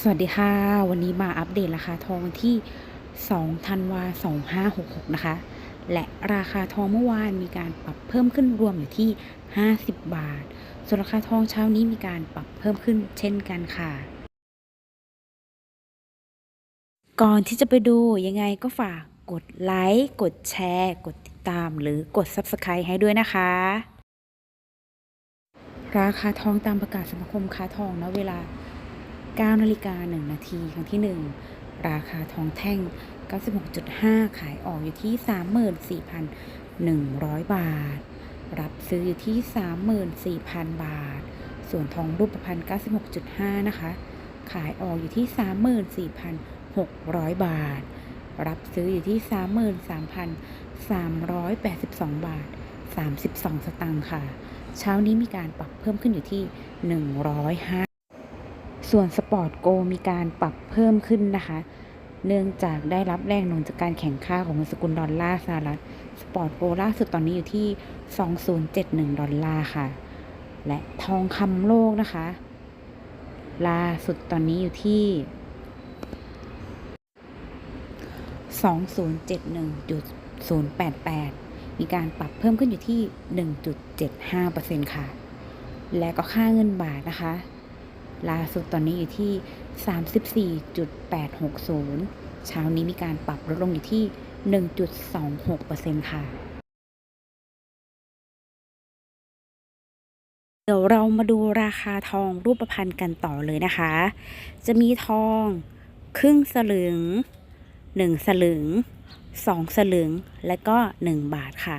สวัสดีค่ะ วันนี้มาอัปเดตราคาทองที่2ธันวา2566 นะคะ และราคาทองเมื่อวานมีการปรับเพิ่มขึ้นรวมอยู่ที่ 50 บาท ส่วนราคาทองเช้านี้มีการปรับเพิ่มขึ้นเช่นกันค่ะ ก่อนที่จะไปดูยังไงก็ฝากกดไลค์กดแชร์ กดติดตามหรือกด Subscribe ให้ด้วยนะคะ ราคาทองตามประกาศสมาคมค้าทองณเวลา 9นาฬิกา1นาทีครั้งที่ 1 ราคาทองแท่ง 96.5 ขายออกอยู่ที่ 34,100 บาท รับซื้ออยู่ที่ 34,000 บาท ส่วนทองรูปพรรณ96.5 นะคะ ขายออกอยู่ที่ 34,600 บาท รับซื้ออยู่ที่ 33,382 บาท 32 สตางค์ค่ะ เช้านี้มีการปรับเพิ่มขึ้นอยู่ที่ 105 ส่วนสปอร์ตโกมีการปรับเพิ่มขึ้นนะคะ เนื่องจากได้รับแรงหนุนจากการแข่งค่าของเงินสกุลดอลลาร์สหรัฐ สปอร์ตโกล่าสุดตอนนี้อยู่ที่ 2071 ดอลลาร์ค่ะ และทองคำโลกนะคะ ล่าสุดตอนนี้อยู่ที่ 2071.088 มีการปรับเพิ่มขึ้นอยู่ที่ 1.75%ค่ะ และก็ค่าเงินบาทนะคะ ล่าสุดตอนนี้อยู่ที่ 34.860 เช้านี้มีการปรับลดลงอยู่ที่ 1.26%ค่ะ เดี๋ยวเรามาดูราคาทองรูปพรรณกันต่อเลยนะคะ จะมีทองครึ่งสลึง 1 สลึง 2 สลึง และก็ 1 บาทค่ะ